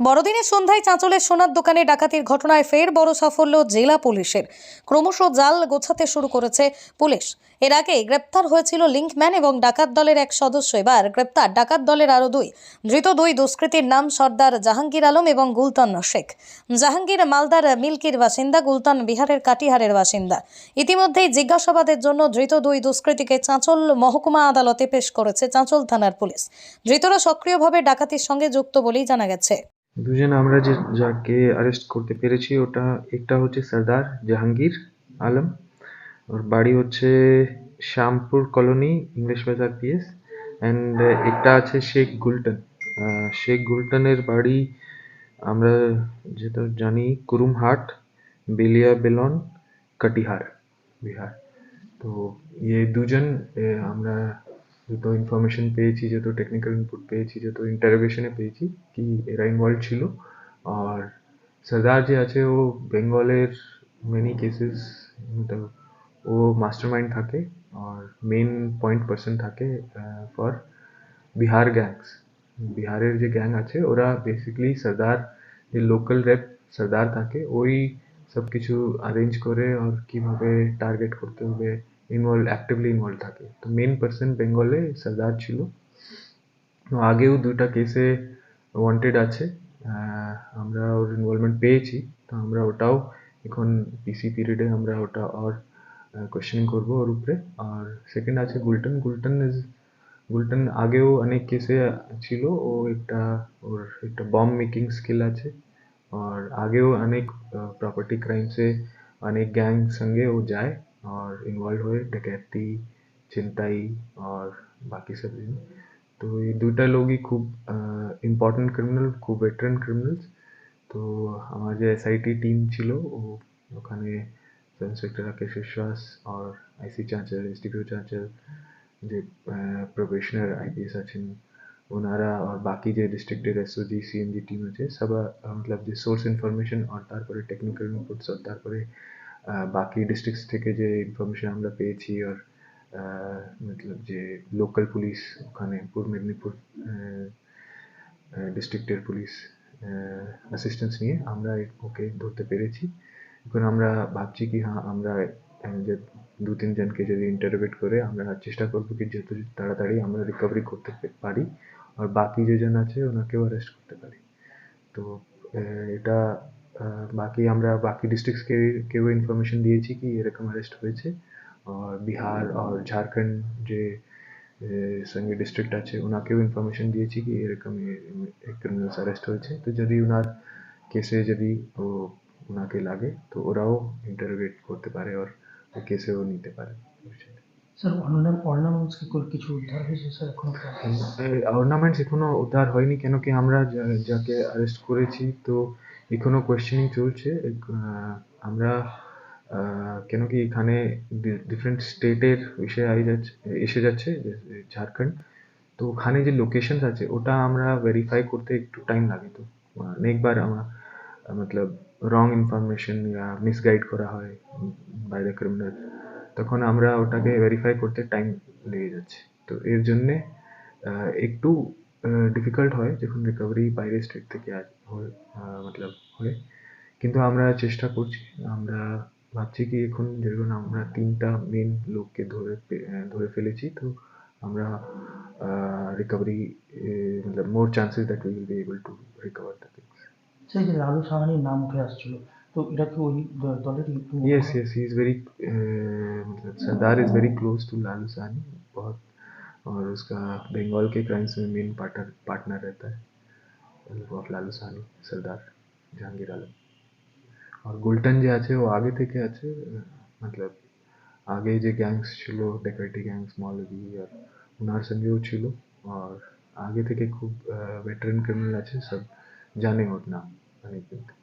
বড়দিনের সন্ধ্যায় চাঁচলের সোনার দোকানে ডাকাতির ঘটনায় ফের বড় সাফল্য জেলা পুলিশের। ক্রমশ জাল গোছাতে শুরু করেছে পুলিশ। এর আগে গ্রেপ্তার হয়েছিল লিঙ্কম্যান এবং ডাকাত দলের এক সদস্য। এবার গ্রেপ্তার ডাকাত দলের আরও দুই। ধৃত দুই দুষ্কৃতীর নাম সর্দার জাহাঙ্গীর আলম এবং গুলতান শেখ। জাহাঙ্গীর মালদার মিল্কির বাসিন্দা, গুলতান বিহারের কাটিহারের বাসিন্দা। ইতিমধ্যেই জিজ্ঞাসাবাদের জন্য ধৃত দুই দুষ্কৃতীকে চাঁচল মহকুমা আদালতে পেশ করেছে চাঁচল থানার পুলিশ। ধৃতরা সক্রিয়ভাবে ডাকাতির সঙ্গে যুক্ত বলেই জানা গেছে। দুজন আমরা যে যাকে অ্যারেস্ট করতে পেরেছি, ওটা, একটা হচ্ছে সর্দার জাহাঙ্গীর আলম। ওর বাড়ি হচ্ছে Shyampur colony, English Bazar PS. And একটা আছে শেখ গুলটন। শেখ গুলটনের বাড়ি আমরা যেটা জানি, কুরুমহাট, বেলিয়া বেলন, কাটিহার, বিহার। তো ये দুজন আমরা যত ইনফরমেশন পেয়েছি যত টেকনিক্যাল ইনপুট পেয়েছি যত ইন্টারোগেশনে পেয়েছি কি এরা ইনভলভ ছিল আর সর্দার যে আছে ও বেঙ্গলের মেনি কেসেস ও মাস্টার মাইন্ড থাকে আর মেন পয়েন্ট পার্সন থাকে ফর বিহার গ্যাংস বিহারের যে গ্যাং আছে ওরা বেসিক্যালি সর্দার যে লোকাল রেপ সর্দার থাকে ওই সব কিছু অ্যারেঞ্জ করে আর কীভাবে টার্গেট করতে হবে ইনভলভ অ্যাক্টিভলি ইনভলভ থাকে তো মেন পার্সন বেঙ্গলে সর্দার ছিল তো আগেও দুটা কেসে ওয়ান্টেড আছে আহ, আমরা ওর ইনভলভমেন্ট পেয়েছি তো আমরা ওটাও এখন পিসি পিরিয়ডে আমরা ওটা আর কোয়েশ্চেনিং করব ওর উপরে আর সেকেন্ড আছে গুলটন গুলটন ইজ গুলটন আগেও অনেক কেসে ছিল ও একটা ওর একটা বম্ব মেকিং স্কিল আছে আর আগেও অনেক প্রপার্টি ক্রাইমসে অনেক গ্যাং সঙ্গে ও যায় আর ইনভলভ হয়ে डकैती ছিনতাই আর বাকি সব জিনিস তো এই দুটা লোকই খুব ইম্পর্টেন্ট ক্রিমিনাল খুব ভেটারান ক্রিমিনালস তো আমার যে এসআইটি টিম ছিল ও ওখানে ইন্সপেক্টর রাকেশ বিশ্বাস আর আইসি চাঁচল এসডিপিও চাঁচল যে প্রফেশনাল আইপিএস আছেন ওনারা আর বাকি যে ডিস্ট্রিক্টের এসওজি সিএমজি টিম আছে সব আহ, মতলব যে সোর্স ইনফরমেশন আর তারপরে টেকনিক্যাল ইনপুটস আর তারপরে বাকি ডিস্ট্রিক্টস থেকে যে ইনফরমেশন আমরা পেয়েছি আর মতলব যে লোকাল পুলিশ ওখানে পূর্ব মেদিনীপুর ডিস্ট্রিক্টের পুলিশ অ্যাসিস্ট্যান্স নিয়ে আমরা ওকে ধরতে পেরেছি। এখন আমরা ভাবছি কি হ্যাঁ আমরা যে দু তিনজনকে যদি ইন্টারোগেট করে আমরা চেষ্টা করব কি যত তাড়াতাড়ি আমরা রিকভারি করতে পারি আর বাকি যেজন আছে ওনাকেও অ্যারেস্ট করতে পারি। তো এটা বাকি আমরা বাকি ডিস্ট্রিক্টসকে কেউ ইনফরমেশন দিয়েছি কি এরকম অ্যারেস্ট হয়েছে। আর বিহার আর ঝাড়খণ্ড যে সঙ্গে ডিস্ট্রিক্ট আছে ওনাকেও ইনফরমেশন দিয়েছি কি এরকম ক্রিমিনালস অ্যারেস্ট হয়েছে। তো যদি ওনার কেসে যদি ও ওনাকে লাগে তো ওরাও ইন্টারোগেট করতে পারে আর ওই কেসেও নিতে পারে। স্যার অর্নাম অর্নামেন্টস কি কিছু উদ্ধার হয়েছে স্যার এখনও? অর্নামেন্টস এখনও উদ্ধার হয়নি কেন কি আমরা যাকে অ্যারেস্ট করেছি তো এখনও কোয়েশ্চেনিং চলছে আমরা কেন কি এখানে ডিফারেন্ট স্টেটের বিষয়ে আই যাচ্ছে, এসে যাচ্ছে ঝাড়খণ্ড। তো ওখানে যে লোকেশনস আছে, ওটা আমরা ভেরিফাই করতে একটু টাইম লাগে তো। অনেকবার আমরা, মতলব রং ইনফরমেশন মিসগাইড করা হয় বাই দ্য ক্রিমিনাল তখন আমরা ওটাকে ভেরিফাই করতে টাইম লেগে যাচ্ছে। তো এর জন্যে একটু ডিফিকাল্ট হয় যখন রিকভারি বাইরের স্টেট থেকে হয় মতলব হয়। কিন্তু আমরা চেষ্টা করছি আমরা ভাবছি কি এখন যেরকম আমরা তিনটা মেন লোককে ধরে ধরে ফেলেছি তো আমরা recovery Matlab more chances that will be able to recover the things সেই যে লালু সাহানির নাম উঠে আসছিল তো এটা কি ওই দলেরই yes yes he is very Matlab Sardar is very close to Lalu Sahani বহুত और उसका बंगाल के क्राइम्स में मेन पार्टनर पार्टनर रहता है ऑफ लालू साहनी सरदार জাহাঙ্গীর আলম আর গুলটন যে আছে ও আগে থেকে আছে আহ, মতলব আগে যে গ্যাংস ছিল ডেকাইটি গ্যাংস মৌলভি আর ওনার সঙ্গেও ছিল আর আগে থেকে খুব ভেটারেন ক্রিমিনাল আছে সব জানে ওর নাম অনেকদিন থেকে।